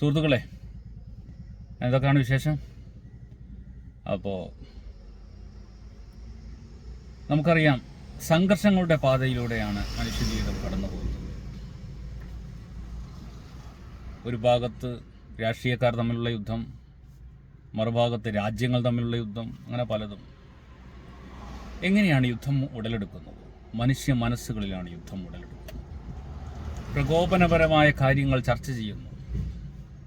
സുഹൃത്തുക്കളെ എന്തൊക്കെയാണ് വിശേഷം? അപ്പോൾ നമുക്കറിയാം സംഘർഷങ്ങളുടെ പാതയിലൂടെയാണ് മനുഷ്യജീവിതം കടന്നു പോകുന്നത് ഒരു ഭാഗത്ത് രാഷ്ട്രീയക്കാർ തമ്മിലുള്ള യുദ്ധം മറുഭാഗത്ത് രാജ്യങ്ങൾ തമ്മിലുള്ള യുദ്ധം അങ്ങനെ പലതും. എങ്ങനെയാണ് യുദ്ധം ഉടലെടുക്കുന്നത്? മനുഷ്യ മനസ്സുകളിലാണ് യുദ്ധം ഉടലെടുക്കുന്നത്. പ്രകോപനപരമായ കാര്യങ്ങൾ ചർച്ച ചെയ്യുന്നു.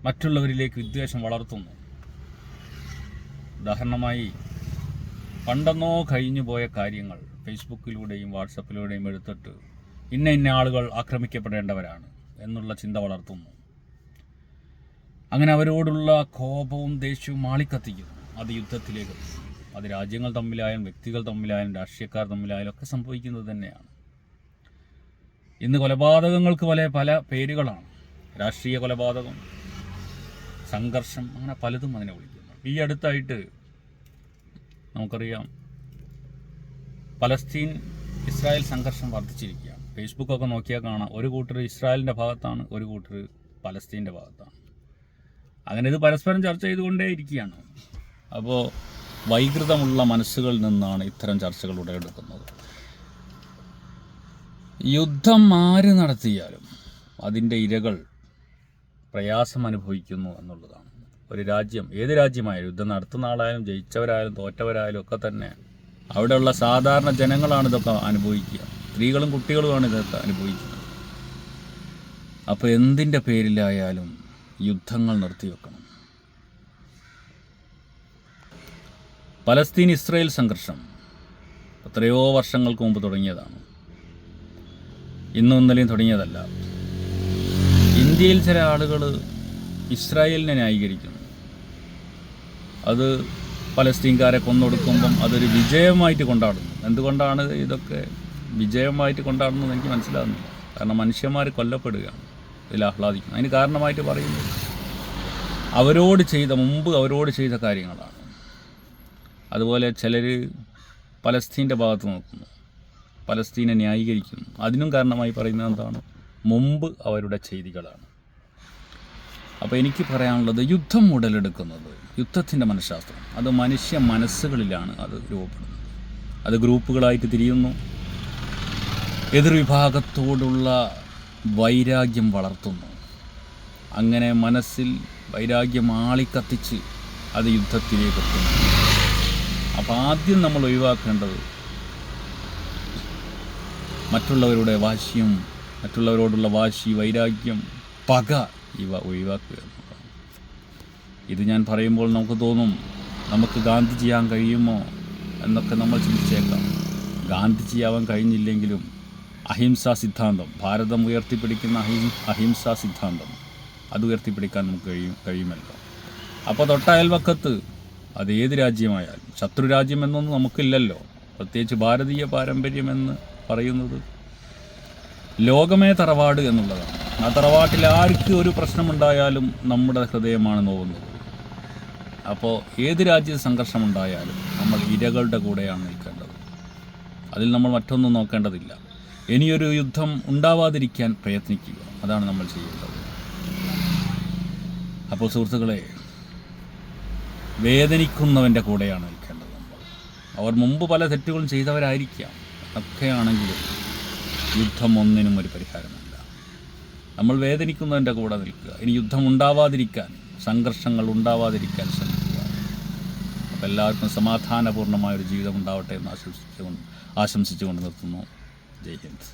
മറ്റുള്ളവരിലേക്ക് വിദ്വേഷം വളർത്തുന്നു. ഉദാഹരണമായി പണ്ടെന്നോ കഴിഞ്ഞു പോയ കാര്യങ്ങൾ ഫേസ്ബുക്കിലൂടെയും വാട്സപ്പിലൂടെയും എടുത്തിട്ട് ഇന്ന ഇന്ന ആളുകൾ ആക്രമിക്കപ്പെടേണ്ടവരാണ് എന്നുള്ള ചിന്ത വളർത്തുന്നു. അങ്ങനെ അവരോടുള്ള കോപവും ദേഷ്യവും ആളിക്കത്തിക്കുന്നു അത് യുദ്ധത്തിലേക്ക് അത് രാജ്യങ്ങൾ തമ്മിലായാലും വ്യക്തികൾ തമ്മിലായാലും രാഷ്ട്രീയക്കാർ തമ്മിലായാലും ഒക്കെ സംഭവിക്കുന്നത് തന്നെയാണ്. ഇന്ന് കൊലപാതകങ്ങൾക്ക് പല പല പേരുകളാണ്. രാഷ്ട്രീയ കൊലപാതകം സംഘർഷം അങ്ങനെ പലതും അതിനെ വിളിക്കുന്നു ഈ അടുത്തായിട്ട് നമുക്കറിയാം പലസ്തീൻ ഇസ്രായേൽ സംഘർഷം വർദ്ധിച്ചിരിക്കുകയാണ്. ഫേസ്ബുക്കൊക്കെ നോക്കിയാൽ കാണാം ഒരു കൂട്ടർ ഇസ്രായേലിന്റെ ഭാഗത്താണ് ഒരു കൂട്ടർ പലസ്തീന്റെ ഭാഗത്താണ്. അങ്ങനെ ഇത് പരസ്പരം ചർച്ച ചെയ്തുകൊണ്ടേ ഇരിക്കുകയാണ് അപ്പോൾ വൈകൃതമുള്ള മനസ്സുകളിൽ നിന്നാണ് ഇത്തരം ചർച്ചകൾ ഉടലെടുക്കുന്നത്. യുദ്ധം ആര് നടത്തിയാലും അതിന്റെ ഇരകൾ പ്രയാസം അനുഭവിക്കുന്നു എന്നുള്ളതാണ്. ഒരു രാജ്യം ഏത് രാജ്യമായാലും യുദ്ധം നടത്തുന്ന ആളായാലും ജയിച്ചവരായാലും തോറ്റവരായാലും ഒക്കെ തന്നെ അവിടെയുള്ള സാധാരണ ജനങ്ങളാണ് ഇതൊക്കെ അനുഭവിക്കുക. സ്ത്രീകളും കുട്ടികളുമാണ് ഇതൊക്കെ അനുഭവിക്കുന്നത്. അപ്പോൾ എന്തിന്റെ പേരിലായാലും യുദ്ധങ്ങൾ നിർത്തിവെക്കണം പലസ്തീൻ ഇസ്രയേൽ സംഘർഷം എത്രയോ വർഷങ്ങൾക്ക് മുമ്പ് തുടങ്ങിയതാണ്. ഇന്നും ഇന്നലെയും തുടങ്ങിയതല്ല. ഇന്ത്യയിൽ ചില ആളുകൾ ഇസ്രായേലിനെ ന്യായീകരിക്കുന്നു. അത് പലസ്തീൻകാരെ കൊന്നൊടുക്കുമ്പം അതൊരു വിജയമായിട്ട് കൊണ്ടാടുന്നു. എന്തുകൊണ്ടാണ് ഇതൊക്കെ വിജയമായിട്ട് കൊണ്ടാടുന്നത് എനിക്ക് മനസ്സിലാകുന്നില്ല കാരണം മനുഷ്യന്മാർ കൊല്ലപ്പെടുകയാണ്. ഇതിൽ ആഹ്ലാദിക്കുന്നു. അതിന് കാരണമായിട്ട് പറയുന്നത് അവരോട് ചെയ്ത മുമ്പ് അവരോട് ചെയ്ത കാര്യങ്ങളാണ്. അതുപോലെ ചിലർ പലസ്തീന്റെ ഭാഗത്ത് നോക്കുന്നു. പലസ്തീനെ ന്യായീകരിക്കുന്നു. അതിനും കാരണമായി പറയുന്നത് എന്താണ്? മുമ്പ് അവരുടെ ചെയ്തികളാണ്. അപ്പോൾ എനിക്ക് പറയാനുള്ളത് യുദ്ധം ഉടലെടുക്കുന്നത് യുദ്ധത്തിന്റെ മനഃശാസ്ത്രം. അത് മനുഷ്യ മനസ്സുകളിലാണ് അത് രൂപപ്പെടുന്നത്. അത് ഗ്രൂപ്പുകളായിട്ട് തിരിയുന്നു. എതിർവിഭാഗത്തോടുള്ള വൈരാഗ്യം വളർത്തുന്നു. അങ്ങനെ മനസ്സിൽ വൈരാഗ്യം ആളിക്കത്തിച്ച് അത് യുദ്ധത്തിലേക്ക് എത്തുന്നു. അപ്പോൾ ആദ്യം നമ്മൾ ഒഴിവാക്കേണ്ടത് മറ്റുള്ളവരുടെ വാശിയും മറ്റുള്ളവരോടുള്ള വാശി വൈരാഗ്യം പക ഇവ ഒഴിവാക്കുക. എന്നുള്ളതാണ് ഇത് ഞാൻ പറയുമ്പോൾ നമുക്ക് തോന്നും നമുക്ക് ഗാന്ധി ചെയ്യാൻ കഴിയുമോ എന്നൊക്കെ നമ്മൾ ചിന്തിച്ചേക്കാം. ഗാന്ധി ചെയ്യാവാൻ കഴിഞ്ഞില്ലെങ്കിലും അഹിംസാ സിദ്ധാന്തം ഭാരതം ഉയർത്തിപ്പിടിക്കുന്ന അഹിം അഹിംസാ സിദ്ധാന്തം അത് ഉയർത്തിപ്പിടിക്കാൻ നമുക്ക് കഴിയും കഴിയുമല്ലോ. അപ്പോൾ തൊട്ടയൽവക്കത്ത് അത് ഏത് രാജ്യമായാലും ശത്രു രാജ്യം എന്നൊന്നും നമുക്കില്ലല്ലോ. പ്രത്യേകിച്ച് ഭാരതീയ പാരമ്പര്യമെന്ന് പറയുന്നത് ലോകമേ തറവാട് എന്നുള്ളതാണ്. ആ തറവാട്ടിൽ ആർക്ക് ഒരു പ്രശ്നമുണ്ടായാലും നമ്മുടെ ഹൃദയമാണ് നോവുന്നത്. അപ്പോൾ ഏത് രാജ്യ സംഘർഷമുണ്ടായാലും നമ്മൾ ഇരകളുടെ കൂടെയാണ് നിൽക്കേണ്ടത്. അതിൽ നമ്മൾ മറ്റൊന്നും നോക്കേണ്ടതില്ല. ഇനിയൊരു യുദ്ധം ഉണ്ടാവാതിരിക്കാൻ പ്രയത്നിക്കുക. അതാണ് നമ്മൾ ചെയ്യേണ്ടത്. അപ്പോൾ സുഹൃത്തുക്കളെ വേദനിക്കുന്നവന്റെ കൂടെയാണ് നിൽക്കേണ്ടത് നമ്മൾ. അവർ മുമ്പ് പല തെറ്റുകളും ചെയ്തവരായിരിക്കാം. ഒക്കെയാണെങ്കിലും യുദ്ധം ഒന്നിനും ഒരു പരിഹാരമല്ല. നമ്മൾ വേദനിക്കുന്നതിന്റെ കൂടെ നിൽക്കുക. ഇനി യുദ്ധം ഉണ്ടാവാതിരിക്കാൻ സംഘർഷങ്ങൾ ഉണ്ടാവാതിരിക്കാൻ ശ്രമിക്കുക. അപ്പോൾ എല്ലാവർക്കും സമാധാനപൂർണമായ ഒരു ജീവിതം ഉണ്ടാവട്ടെ എന്ന് ആശംസിച്ചുകൊണ്ട് ആശംസിച്ചുകൊണ്ട് നിർത്തുന്നു. ജയ് ഹിന്ദ്.